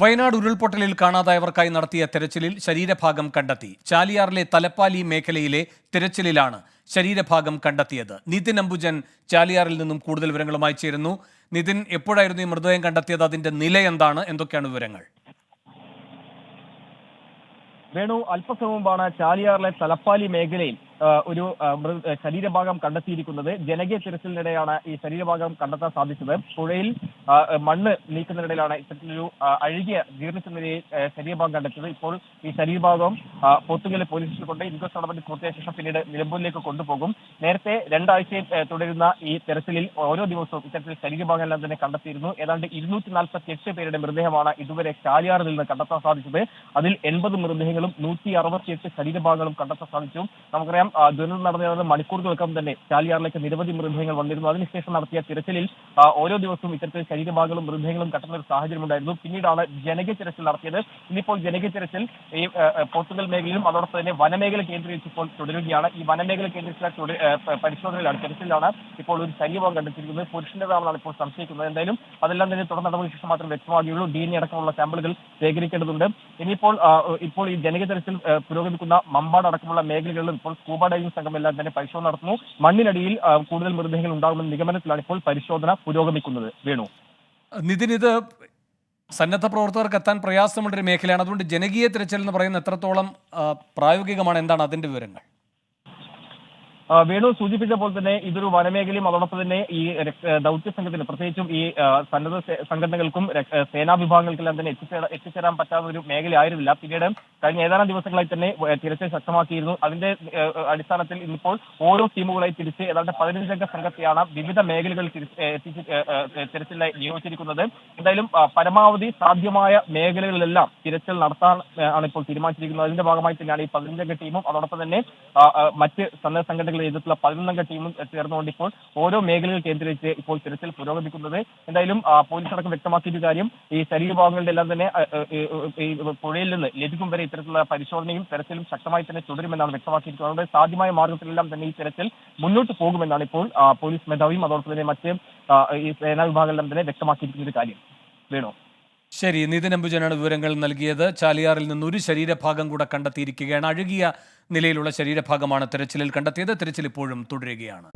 വയനാട് ഉരുൾപൊട്ടലിൽ കാണാതായവർക്കായി നടത്തിയ തെരച്ചിലിൽ ശരീരഭാഗം കണ്ടെത്തി. ചാലിയാറിലെ തലപ്പാലി മേഖലയിലെ തെരച്ചിലിലാണ് ശരീരഭാഗം കണ്ടെത്തിയത്. നിതിൻ അംബുജൻ ചാലിയാറിൽ നിന്നും കൂടുതൽ വിവരങ്ങളുമായി ചേരുന്നു. നിതിൻ എപ്പോഴായിരുന്നു ഈ മൃതദേഹം കണ്ടെത്തിയത്? അതിന്റെ നില എന്താണ്? എന്തൊക്കെയാണ് വിവരങ്ങൾ? വേണു അല്പസമയം മുമ്പാണ് ചാലിയാറിലെ തലപ്പാലി മേഖലയിൽ ഒരു ശരീരഭാഗം കണ്ടെത്തിയിരിക്കുന്നത് ജനകീയ തിരച്ചിലിനിടെയാണ് ഈ ശരീരഭാഗം കണ്ടെത്താൻ സാധിച്ചത്. പുഴയിൽ മണ്ണ് നീക്കുന്നതിനിടയിലാണ് ഇത്തരത്തിലൊരു അഴുകിയ ജീർണിച്ച നിലയിൽ ശരീരഭാഗം കണ്ടെത്തിയത്. ഇപ്പോൾ ഈ ശരീരഭാഗം പോത്തുകൽ പോലീസ് സ്റ്റേഷനിൽ കൊണ്ട് ഇൻക്വസ്റ്റ് നടപടി പൂർത്തിയായ ശേഷം പിന്നീട് നിലമ്പൂരിലേക്ക് കൊണ്ടുപോകും. നേരത്തെ രണ്ടാഴ്ചയിൽ തുടരുന്ന ഈ തെരച്ചിലിൽ ഓരോ ദിവസവും ഇത്തരത്തിൽ ശരീരഭാഗം എല്ലാം തന്നെ കണ്ടെത്തിയിരുന്നു. ഏതാണ്ട് ഇരുന്നൂറ്റി നാൽപ്പത്തി എട്ട് പേരുടെ മൃതദേഹമാണ് ഇതുവരെ ചാലിയാറിൽ നിന്ന് കണ്ടെത്താൻ സാധിച്ചത്. അതിൽ എൺപത് മൃതദേഹങ്ങളും നൂറ്റി അറുപത്തിയെട്ട് ശരീരഭാഗങ്ങളും കണ്ടെത്താൻ സാധിച്ചു. നമുക്കറിയാം ആ, ദുരന്തം നടന്നിരുന്നത് മണിക്കൂറുകൾക്കും തന്നെ ചാലിയാറിലേക്ക് നിരവധി മൃതദേഹങ്ങൾ വന്നിരുന്നു. അതിനുശേഷം നടത്തിയ തിരച്ചിലിൽ ഓരോ ദിവസവും ഇത്തരത്തിൽ ശരീരഭാഗങ്ങളും മൃതദേഹങ്ങളും കട്ടുന്ന ഒരു സാഹചര്യം ഉണ്ടായിരുന്നു. പിന്നീടാണ് ജനകീയ തിരച്ചിൽ നടത്തിയത്. ഇന്നിപ്പോൾ ജനകീയ തിരച്ചിൽ ഈ പോർച്ചുഗൽ മേഖലയിലും അതോടൊപ്പം തന്നെ വനമേഖല കേന്ദ്രീകരിച്ച് ഇപ്പോൾ തുടരുകയാണ്. ഈ വനമേഖല കേന്ദ്രീകരിച്ചുള്ള പരിശോധനയിലാണ്. തിരച്ചിലാണ് ഇപ്പോൾ ഒരു ശരീരഭാഗം കണ്ടെത്തിയിരിക്കുന്നത്. പുരുഷന്റേതാണെന്നാണ് ഇപ്പോൾ സംശയിക്കുന്നത്. എന്തായാലും അതെല്ലാം തന്നെ തുടർ നടപടി ശേഷം മാത്രം വ്യക്തമാകുകയുള്ളൂ. ഡി എൻ അടക്കമുള്ള സാമ്പിളുകൾ ശേഖരിക്കേണ്ടതുണ്ട്. ഇനിയിപ്പോൾ ഇപ്പോൾ ഈ ജനകീയ തിരച്ചിൽ പുരോഗമിക്കുന്ന മമ്പാട് അടക്കമുള്ള മേഖലകളിലും ഇപ്പോൾ സ്കൂബ ഡൈവിംഗ് സംഘം എല്ലാം തന്നെ പരിശോധന നടത്തുന്നു. മണ്ണിനടിയിൽ കൂടുതൽ മൃതദേഹങ്ങൾ ഉണ്ടാകുമെന്ന നിഗമനത്തിലാണ് ഇപ്പോൾ പരിശോധന പുരോഗമിക്കുന്നത്. വേണു. നിതിൻ ഇത് സന്നദ്ധ പ്രവർത്തകർക്ക് എത്താൻ പ്രയാസമുള്ളൊരു മേഖലയാണ്. അതുകൊണ്ട് ജനകീയ തിരച്ചിൽ എന്ന് പറയുന്ന എത്രത്തോളം പ്രായോഗികമാണ്? എന്താണ് അതിന്റെ വിവരങ്ങൾ? വേണു സൂചിപ്പിച്ച പോലെ തന്നെ ഇതൊരു വനമേഖലയും അതോടൊപ്പം തന്നെ ഈ ദൗത്യ സംഘത്തിന് പ്രത്യേകിച്ചും ഈ സന്നദ്ധ സംഘടനകൾക്കും സേനാ വിഭാഗങ്ങൾക്കെല്ലാം തന്നെ എത്തിച്ചേരാ എത്തിച്ചേരാൻ പറ്റാത്ത ഒരു മേഖലയായിരുന്നില്ല പിന്നീട് കഴിഞ്ഞ ഏതാനും ദിവസങ്ങളായി തന്നെ തിരച്ചിൽ ശക്തമാക്കിയിരുന്നു. അതിന്റെ അടിസ്ഥാനത്തിൽ ഇന്നിപ്പോൾ ഓരോ ടീമുകളായി തിരിച്ച് ഏതാണ്ട് പതിനഞ്ചംഗ സംഘത്തെയാണ് വിവിധ മേഖലകളിൽ തിരിച്ച് തിരച്ചിലായി നിയോഗിച്ചിരിക്കുന്നത്. എന്തായാലും പരമാവധി സാധ്യമായ മേഖലകളിലെല്ലാം തിരച്ചിൽ നടത്താൻ ആണ് ഇപ്പോൾ തീരുമാനിച്ചിരിക്കുന്നത്. അതിന്റെ ഭാഗമായി തന്നെയാണ് ഈ പതിനഞ്ചംഗ ടീമും അതോടൊപ്പം തന്നെ മറ്റ് സന്നദ്ധ സംഘടനകളുടെ എതിർത്തുള്ള പതിനൊന്നംഗ ടീമും ചേർന്നുകൊണ്ട് ഇപ്പോൾ ഓരോ മേഖലകൾ കേന്ദ്രീകരിച്ച് ഇപ്പോൾ തിരച്ചിൽ പുരോഗമിക്കുന്നത്. എന്തായാലും പോലീസ് അടക്കം വ്യക്തമാക്കിയ കാര്യം ഈ ശരീരഭാഗങ്ങളുടെ എല്ലാം തന്നെ ഈ പുഴയിൽ നിന്ന് ലഭിക്കും വരെ ഇത്തരത്തിലുള്ള പരിശോധനയും തെരച്ചിലും ശക്തമായി തന്നെ തുടരുമെന്നാണ് വ്യക്തമാക്കിയിരിക്കുന്നത്. സാധ്യമായ മാർഗത്തിലെല്ലാം തന്നെ ഈ തെരച്ചിൽ മുന്നോട്ട് പോകുമെന്നാണ് ഇപ്പോൾ പോലീസ് മേധാവിയും അതോടൊപ്പം തന്നെ മറ്റ് ഈ സേനാ വിഭാഗമെല്ലാം തന്നെ വ്യക്തമാക്കിയിരിക്കുന്ന ഒരു കാര്യം. വേണോ? ശരി നിതിൻ അംബുജനാണ് വിവരങ്ങൾ നൽകിയത്. ചാലിയാറിൽ നിന്ന് ഒരു ശരീരഭാഗം കൂടെ കണ്ടെത്തിയിരിക്കുകയാണ്. അഴുകിയ നിലയിലുള്ള ശരീരഭാഗമാണ് തെരച്ചിലിൽ കണ്ടെത്തിയത്. തെരച്ചിൽ ഇപ്പോഴും തുടരുകയാണ്.